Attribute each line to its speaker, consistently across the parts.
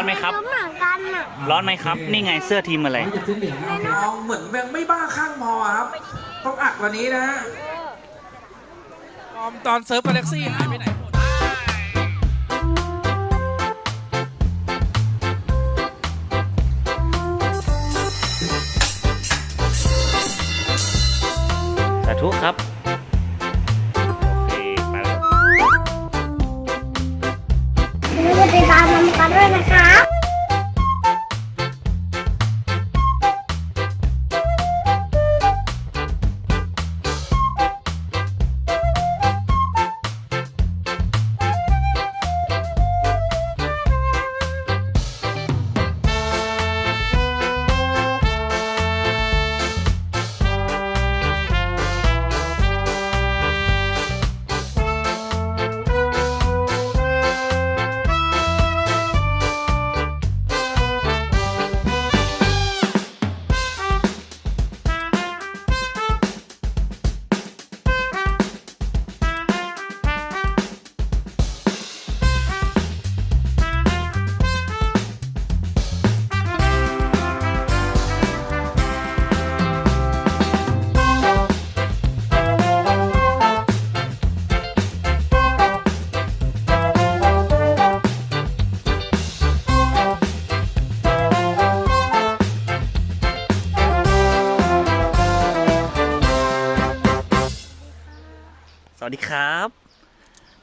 Speaker 1: อนไหมครับ
Speaker 2: เหมือนกันอะ
Speaker 1: ร้อนไหมครับ นี่ไงเสื้อทีมอะไร
Speaker 3: มองเหมือนยังไม่บ้าข้างพอครับ ต้องอัดกว่านี้นะ
Speaker 4: ฟอร์มตอนเซิร์ฟกาแล็กซี่หายไปไหนหมด
Speaker 1: สาธุครับ โอเคไปแล้ว
Speaker 2: อย่าลืมติดตามมันกันด้วยนะคะ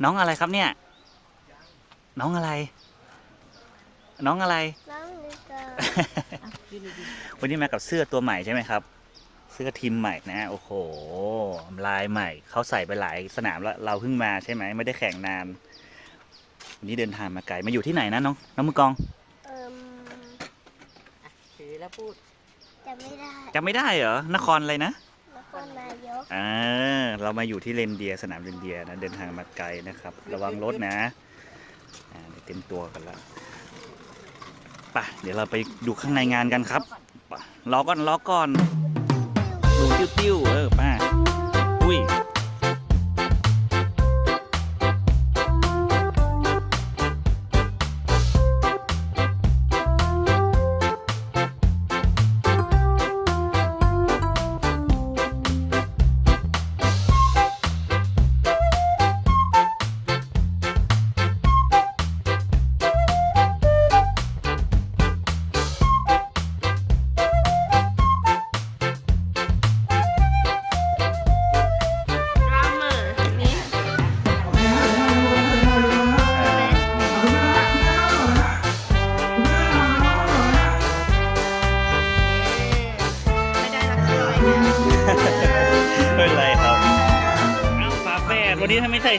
Speaker 1: น้องอะไรครับเนี่ย น้องอะไร น้องอะไร
Speaker 2: น้องลิเกอร์
Speaker 1: วันนี้มากับเสื้อตัวใหม่ใช่ไหมครับ เสื้อทีมใหม่นะโอ้โหลายใหม่เขาใส่ไปหลายสนามแล้วเราเพิ่งมาใช่ไหมไม่ได้แข่งนานวันนี้เดินทางมาไกลมาอยู่ที่ไหนนะน้องน้องมือกอง
Speaker 2: เอิ่ม
Speaker 5: ถือแล้วพูด
Speaker 2: จะไม่ได้
Speaker 1: จำไม่ได้เหรอนครอะไรนะ
Speaker 2: น ครนายก
Speaker 1: อ่าเรามาอยู่ที่เรนเดียร์สนามเรนเดียร์นะเดินทางมาไกลนะครับ ระวังรถนะอ่าเดี๋ยวเต็มตัวกันแล้วไปเดี๋ยวเราไปดูข้างในงานกันครับไปรอก่อนรอก่อนดูติ้วติ้วๆเออป้าอุ้ย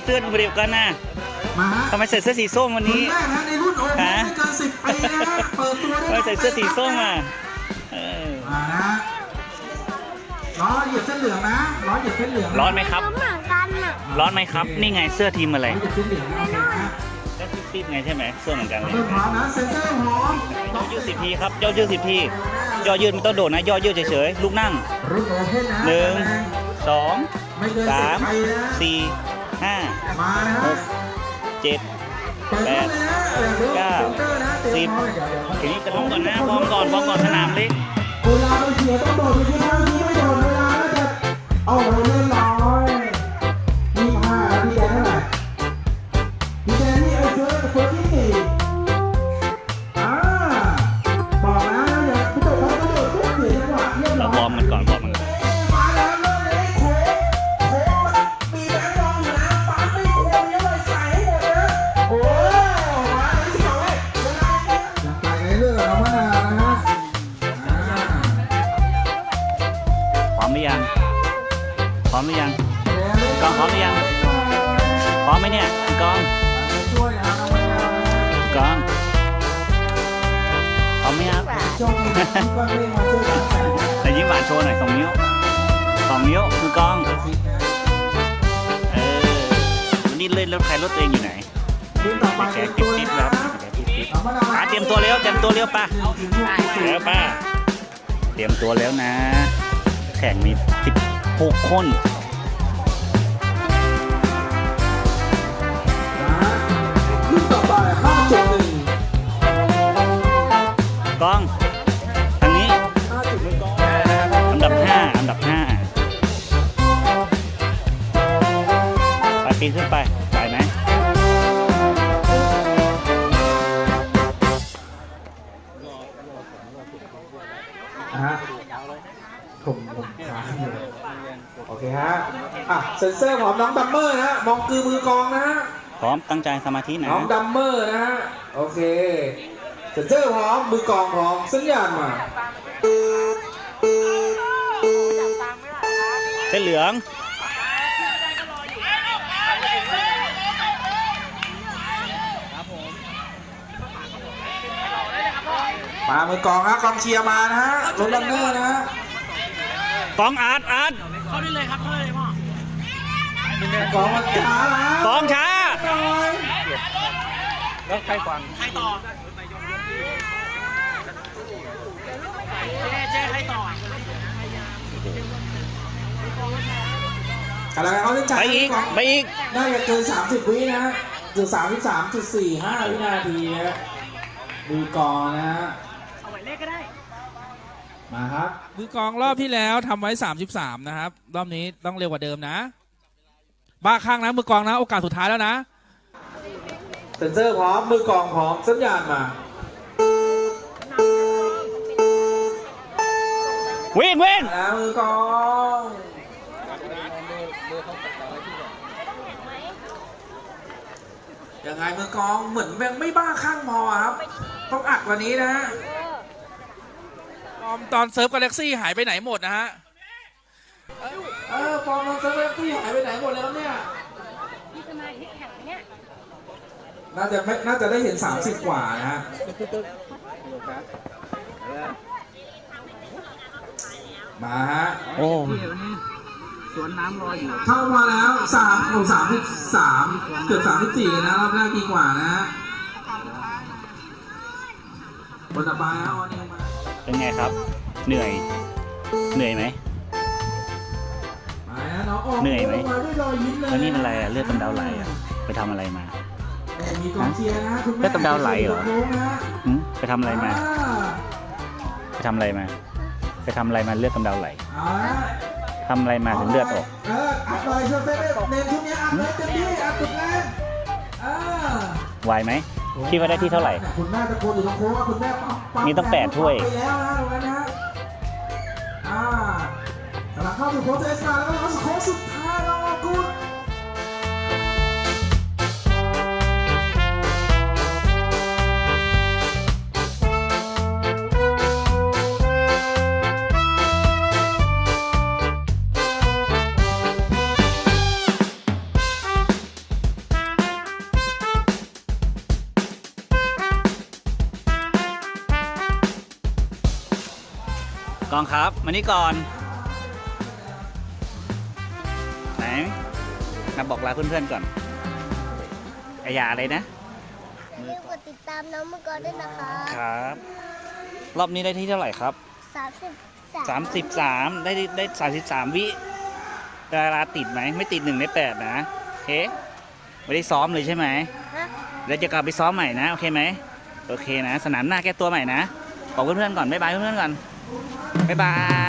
Speaker 1: เสื้อเดียวกันน่ะ
Speaker 3: มาฮะ
Speaker 1: ทำไมใส่เสื้อสีส้มวัน
Speaker 3: คน
Speaker 1: นี้
Speaker 3: แรกนะในรุ่นโอมไม่เกินสิบปีนะฮะเปิดตัวได้
Speaker 1: ทำไมใส่เสื้อสีส้มอะเออ
Speaker 3: มานะฮะล้อเหยียบเส้นเหลืองนะล้อเหยียบเส้นเหลือง
Speaker 1: ร้อนไหมครับ
Speaker 2: เหมือนกันอะ
Speaker 1: ร้อนไหมครับ นี่ไงเสื้อทีมอะไร
Speaker 3: ล้อเหยียบเส้นเหลืองนะโอเคนะ
Speaker 1: ก็ซีดๆไงใช่ไหมเสื้อเหมือนกันเลย
Speaker 3: เริ่มพร้อมนะเซ็นเซอร์หอม
Speaker 1: ย่อยืดสิบทีครับย่อยืดสิบทีย่อยืดไม่ต้องโดดนะย่อยืดเฉยๆลูกนั่ง
Speaker 3: รุ่นโอเพ่นนะ
Speaker 1: หนึ่งสอง
Speaker 3: ไม่เกิน
Speaker 1: สา
Speaker 3: สิบ
Speaker 1: ม
Speaker 3: ปีนะ
Speaker 1: สี่ ห้า
Speaker 3: มานะ
Speaker 1: ห
Speaker 3: ฮะ
Speaker 1: กเจ็ด
Speaker 3: แปดเก้า
Speaker 1: สิบทีนี้จะพร้อมก่อนนะพร้อมก่อนพร้อมก่อนสนามเล็ก
Speaker 3: เวลาเราเสียต้องโดดไปที่ห้าทีไม่โดดเวลาแล้วจะเอาเราเล่นเรา
Speaker 1: พร้อมไหมครับ
Speaker 3: ช่วงนี้ก็เร่งมาช่วยกันแต่ง
Speaker 1: แต่ยิ้มหวานโชว์หน่อยสองนิ้วสองนิ้วคือกอง
Speaker 3: ฟิตนะ
Speaker 1: เออวันนี้เล่นรถใครรถตัวเองอยู่ไหน
Speaker 3: ทีมต่อไป
Speaker 1: แก
Speaker 3: เป็น
Speaker 1: กิ๊
Speaker 3: ตัว
Speaker 1: บ
Speaker 3: นะ
Speaker 1: กิ๊บ
Speaker 3: ค
Speaker 1: ค
Speaker 3: รั
Speaker 1: รั
Speaker 3: บบน้องมะนาว
Speaker 1: อะเตรียมตัวเร็วเตรียมตัวเร็วป่ะ
Speaker 3: ถึงลูก
Speaker 1: เดี๋ยวป้าเตรียมตัวแล้วนะ แข่งมีสิบหกคน กล้องทางนี้อันดับห้าอันดับห้าไปปีนขึ้นไปไปไหม
Speaker 3: นะฮะผมผมค้างอยู่โอเคฮะอะเซนเซอร์ของน้องดัมเมอร์นะฮะมองคือมือกลองนะฮะ
Speaker 1: พร้อมตั้งใจสมาธินะ
Speaker 3: น้องดัมเมอร์นะฮะโอเค เซนเซอร์พร้อมมือกลองพร้อมสัญญาณมา
Speaker 1: เส้นเหลือง
Speaker 3: มามือกลองฮะกองเชียร์มานะฮะรถลันเนอร์นะฮะ
Speaker 1: กองอาร์ตอาร์ต
Speaker 3: กลองมันช้านะ
Speaker 1: กองช้า
Speaker 3: หน่อย
Speaker 4: แล้วใครฟัง
Speaker 3: กำลังเขาเล่นจ่า
Speaker 1: ไป
Speaker 3: ย
Speaker 1: อีก
Speaker 3: กลอง
Speaker 1: ไปอีก
Speaker 3: น่าจะเกิน30 วินะฮะจุด33จุด45 วินาทีฮะมือกลองนะฮะเอาไว้เลขก็ได้ มาครับ
Speaker 4: มือกลองรอบที่แล้วทำไว้ 33 นะครับ รอบนี้ต้องเร็วกว่าเดิมนะ บ้าข้างนะ มือกลองนะ โอกาสสุดท้ายแล้วนะ
Speaker 3: เซนเซอร์พร้อม มือกลองพร้อม สัญญาณมา
Speaker 1: วิ่งวิ่ง
Speaker 3: แล้วมือกลองยังไงมือกลองเหมือนยังไม่บ้าข้างพอครับ ต้องอัดกว่านี้นะฮะ
Speaker 4: ฟอร์มตอนเซิร์ฟกาแล็กซี่หายไปไหนหมดนะฮะ
Speaker 3: เออฟอร์มมันเซเลบที่หายไปไหนหมดแล้วเนี่ยน่าจะไม่น่าจะได้เห็น 30 กว่านะฮะ มาฮะ
Speaker 1: โอ้
Speaker 3: เข้ามาแล้วสามโอ้สามสิบสามเกือบสามสิบสี่เลยนะรอบแรกดีกว่านะฮะคนต่อไปฮะออนิวมา
Speaker 1: เป็นไงครับ เหนื่อย เหนื่อยไหม
Speaker 3: มาฮะน้องออก
Speaker 1: เหนื่อยไหม
Speaker 3: มาด้วยรอยยิ้มเลย
Speaker 1: แล้วนี่มันอะไรอะเลือดกำเดาไหลอะไปทำอะไรมา
Speaker 3: เอ้ยมีกองเชียร์นะคุณแม่
Speaker 1: เลือดกำเดาไหลเหรอ
Speaker 3: โค้งนะฮะ
Speaker 1: หึไปทำอะไรมา ไปทำอะไรมา ไปทำอะไรมาเลือดกำเดาไหล
Speaker 3: เอาละ
Speaker 1: ทำอะไรมาถึงเลือดออก
Speaker 3: เอออัดหน่อยเชฟเต้เน้นชุดนี้อัดเลยเต็มที่อัดสุดแรงเออ
Speaker 1: ไหวไหม คิดว่าได้ที่เท่าไหร่
Speaker 3: คุณแม่ตะโกนอยู่ตรงโค้งว่าคุณแม่ปั๊มปั๊ม
Speaker 1: นี่ต้องแปดถ้วย
Speaker 3: ไปแล้วนะตรงนั้นนะอ่ากำลังเข้าสู่โค้งเทสมาแล้วก็เข้าสู่โค้งสุดท้ายแล้วคุณ
Speaker 1: กองครับ มานี่ก่อน ไหนมาบอกลาเพื่อนๆก่อนไอ้ยาอะไรนะ
Speaker 2: อย่าลืมกดติดตามน้องมังกรด้วยนะคะ
Speaker 1: ครับ รอบนี้ได้ที่เท่าไหร่ครับ
Speaker 2: สามสิบสาม
Speaker 1: 33ได้ได้33วิดาราติดไหมไม่ติดหนึ่งในแปดนะโอเคไม่ได้ซ้อมเลยใช่ไหม
Speaker 2: ฮะ
Speaker 1: แล้วจะกลับไปซ้อมใหม่นะ โอเคไหมโอเคนะ สนามหน้าแก้ตัวใหม่นะ บอกเพื่อนๆก่อน บ๊ายบายเพื่อนๆก่อน บ๊า